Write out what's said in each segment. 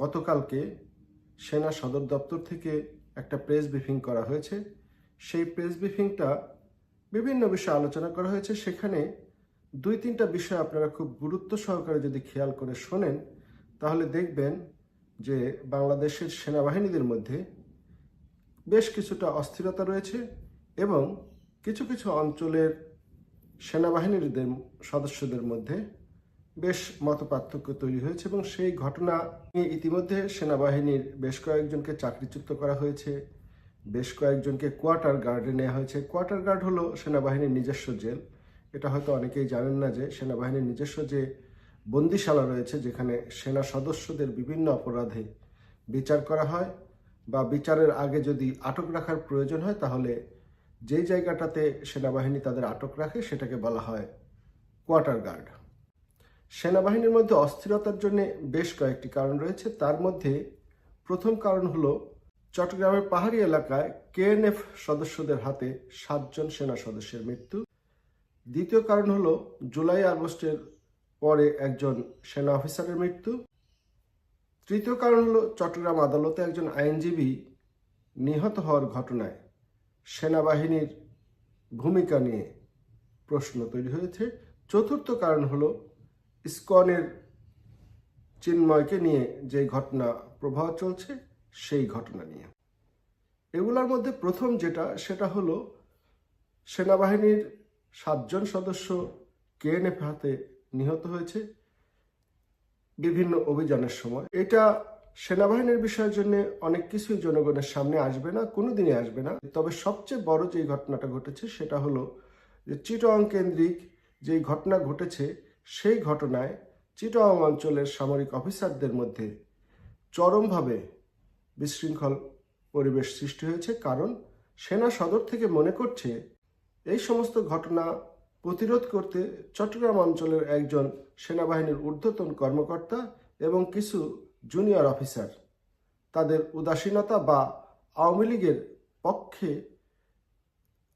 গতকালকে সেনা সদর দপ্তর থেকে একটা প্রেস ব্রিফিং করা হয়েছে। সেই প্রেস ব্রিফিংটা বিভিন্ন বিষয়ে আলোচনা করা হয়েছে। সেখানে দুই তিনটা বিষয় আপনারা খুব গুরুত্ব সহকারে যদি খেয়াল করে শোনেন, তাহলে দেখবেন যে বাংলাদেশের সেনাবাহিনীদের মধ্যে বেশ কিছুটা অস্থিরতা রয়েছে এবং কিছু কিছু অঞ্চলের সেনাবাহিনীদের সদস্যদের মধ্যে বেশ মতপার্থক্য তৈরি হয়েছে এবং সেই ঘটনা নিয়ে ইতিমধ্যে সেনাবাহিনীর বেশ কয়েকজনকে চাকরিচ্যুত করা হয়েছে, বেশ কয়েকজনকে কোয়ার্টার গার্ডে নেওয়া হয়েছে। কোয়ার্টার গার্ড হলো সেনাবাহিনীর নিজস্ব জেল। এটা হয়তো অনেকেই জানেন না যে সেনাবাহিনীর নিজস্ব যে বন্দিশালা রয়েছে, যেখানে সেনা সদস্যদের বিভিন্ন অপরাধে বিচার করা হয় বা বিচারের আগে যদি আটক রাখার প্রয়োজন হয়, তাহলে যেই জায়গাটাতে সেনাবাহিনী তাদের আটক রাখে, সেটাকে বলা হয় কোয়ার্টার গার্ড। সেনাবাহিনীর মধ্যে অস্থিরতার জন্য বেশ কয়েকটি কারণ রয়েছে। তার মধ্যে প্রথম কারণ হলো, চট্টগ্রামের পাহাড়ি এলাকায় কেএনএফ সদস্যদের হাতে সাতজন সেনা সদস্যের মৃত্যু। দ্বিতীয় কারণ হলো, জুলাই আগস্টের পরে একজন সেনা অফিসারের মৃত্যু। তৃতীয় কারণ হলো, চট্টগ্রাম আদালতে একজন আইনজীবী নিহত হওয়ার ঘটনায় সেনাবাহিনীর ভূমিকা নিয়ে প্রশ্ন তৈরি হয়েছে। চতুর্থ কারণ হলো ইসকনের চিন্ময়কে নিয়ে যে ঘটনা প্রবাহ চলছে, সেই ঘটনা নিয়ে। এগুলোর মধ্যে প্রথম যেটা, সেটা হলো সেনাবাহিনীর সাতজন সদস্য কেএনএফ হাতে নিহত হয়েছে বিভিন্ন অভিযানের সময়। এটা সেনাবাহিনীর বিষয়ের জন্য অনেক কিছুই জনগণের সামনে আসবে না, কোনোদিনই আসবে না। তবে সবচেয়ে বড় যে ঘটনাটা ঘটেছে, সেটা হলো যে চিটং কেন্দ্রিক যেই ঘটনা ঘটেছে সেই ঘটনায় চিটং অঞ্চলের সামরিক অফিসারদের মধ্যে চরমভাবে বিশৃঙ্খল পরিবেশ সৃষ্টি হয়েছে, কারণ সেনা সদর থেকে মনে করছে এই সমস্ত ঘটনা প্রতিরোধ করতে চট্টগ্রাম অঞ্চলের একজন সেনাবাহিনীর ঊর্ধ্বতন কর্মকর্তা এবং কিছু জুনিয়র অফিসার। তাদের উদাসীনতা বা আওয়ামী লীগের পক্ষে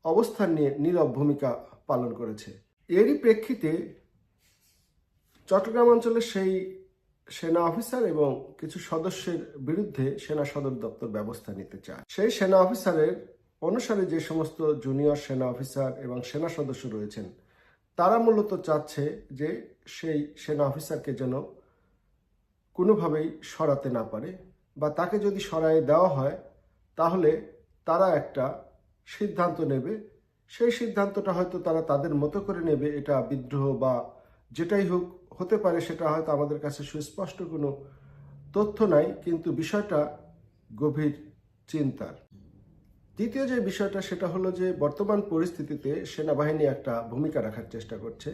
অবস্থান নিয়ে নীরব ভূমিকা পালন করেছে। এরই প্রেক্ষিতে চট্টগ্রাম অঞ্চলের সেই সেনা অফিসার এবং কিছু সদস্যের বিরুদ্ধে সেনা সদর দপ্তর ব্যবস্থা নিতে চায়। সেই সেনা অফিসারের অনুসারে যে সমস্ত জুনিয়র সেনা অফিসার এবং সেনা সদস্য রয়েছেন, তারা মূলত চাচ্ছে যে সেই সেনা অফিসারকে যেন কোনোভাবেই সরাতে না পারে বা তাকে যদি সরায়ে দেওয়া হয়, তাহলে তারা একটা সিদ্ধান্ত নেবে। সেই সিদ্ধান্তটা হয়তো তারা তাদের মতো করে নেবে, এটা বিদ্রোহ বা যেটাই হোক, হতে পারে সেটা হয়তো আমাদের কাছে সুস্পষ্ট কোনো তথ্য নাই, কিন্তু বিষয়টা গভীর চিন্তার। দ্বিতীয় যে বিষয়টা, সেটা হলো যে বর্তমান পরিস্থিতিতে সেনাবাহিনী একটা ভূমিকা রাখার চেষ্টা করছে।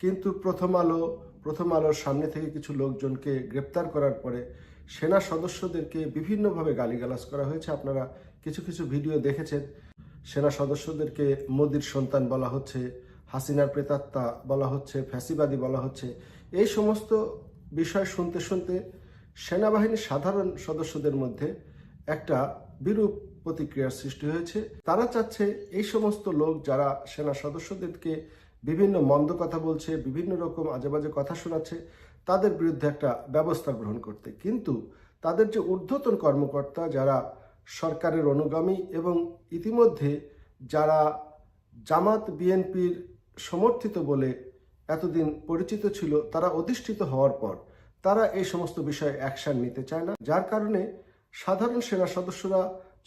কিন্তু প্রথম আলো, প্রথম আলোর সামনে থেকে কিছু লোকজনকে গ্রেপ্তার করার পরে সেনা সদস্যদেরকে বিভিন্নভাবে গালিগালাজ করা হয়েছে। আপনারা কিছু কিছু ভিডিও দেখেছেন। সেনা সদস্যদেরকে মোদির সন্তান বলা হচ্ছে। হাসিনার প্রেতাত্মা বলা হচ্ছে, ফ্যাসিবাদী বলা হচ্ছে, এই সমস্ত বিষয় শুনতে শুনতে সেনাবাহিনীর সাধারণ সদস্যদের মধ্যে একটা বিরূপ প্রতিক্রিয়ার সৃষ্টি হয়েছে। তারা চাচ্ছে এই সমস্ত লোক যারা সেনা সদস্যদেরকে বিভিন্ন মন্দ কথা বলছে, বিভিন্ন রকম আজেবাজে কথা শোনাচ্ছে, তাদের বিরুদ্ধে একটা ব্যবস্থা গ্রহণ করতে। কিন্তু তাদের যে ঊর্ধ্বতন কর্মকর্তা যারা সরকারের অনুগামী এবং ইতিমধ্যে যারা জামাত বিএনপির সমর্থিত বলে এতদিন পরিচিত ছিল, তারা অধিষ্ঠিত হওয়ার পর তারা এই সমস্ত বিষয়ে অ্যাকশন নিতে চায় না। যার কারণে সাধারণ সেনা সদস্যরা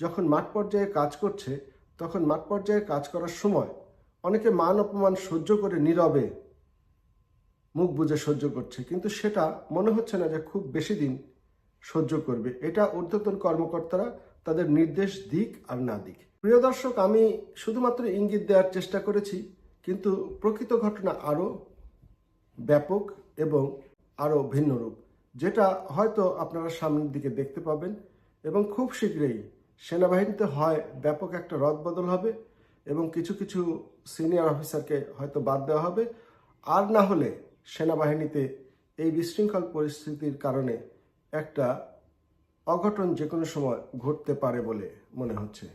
যখন মাঠ পর্যায়ে কাজ করছে, তখন মাঠ পর্যায়ে কাজ করার সময় অনেকে মান অপমান সহ্য করে নীরবে মুখ বুঝে সহ্য করছে, কিন্তু সেটা মনে হচ্ছে না যে খুব বেশি দিন সহ্য করবে। এটা ঊর্ধ্বতন কর্মকর্তারা তাদের নির্দেশ দিক আর না দিক। প্রিয় দর্শক, আমি শুধুমাত্র ইঙ্গিত দেওয়ার চেষ্টা করেছি কিন্তু প্রকৃত ঘটনা আরও ব্যাপক এবং আরও ভিন্ন রূপ, যেটা হয়তো আপনারা সামনের দিকে দেখতে পাবেন এবং খুব শীঘ্রই সেনাবাহিনীতে হয় ব্যাপক একটা রদবদল হবে এবং কিছু কিছু সিনিয়র অফিসারকে হয়তো বাদ দেওয়া হবে। আর না হলে সেনাবাহিনীতে এই বিশৃঙ্খল পরিস্থিতির কারণে একটা অঘটন যে কোনো সময় ঘটতে পারে বলে মনে হচ্ছে।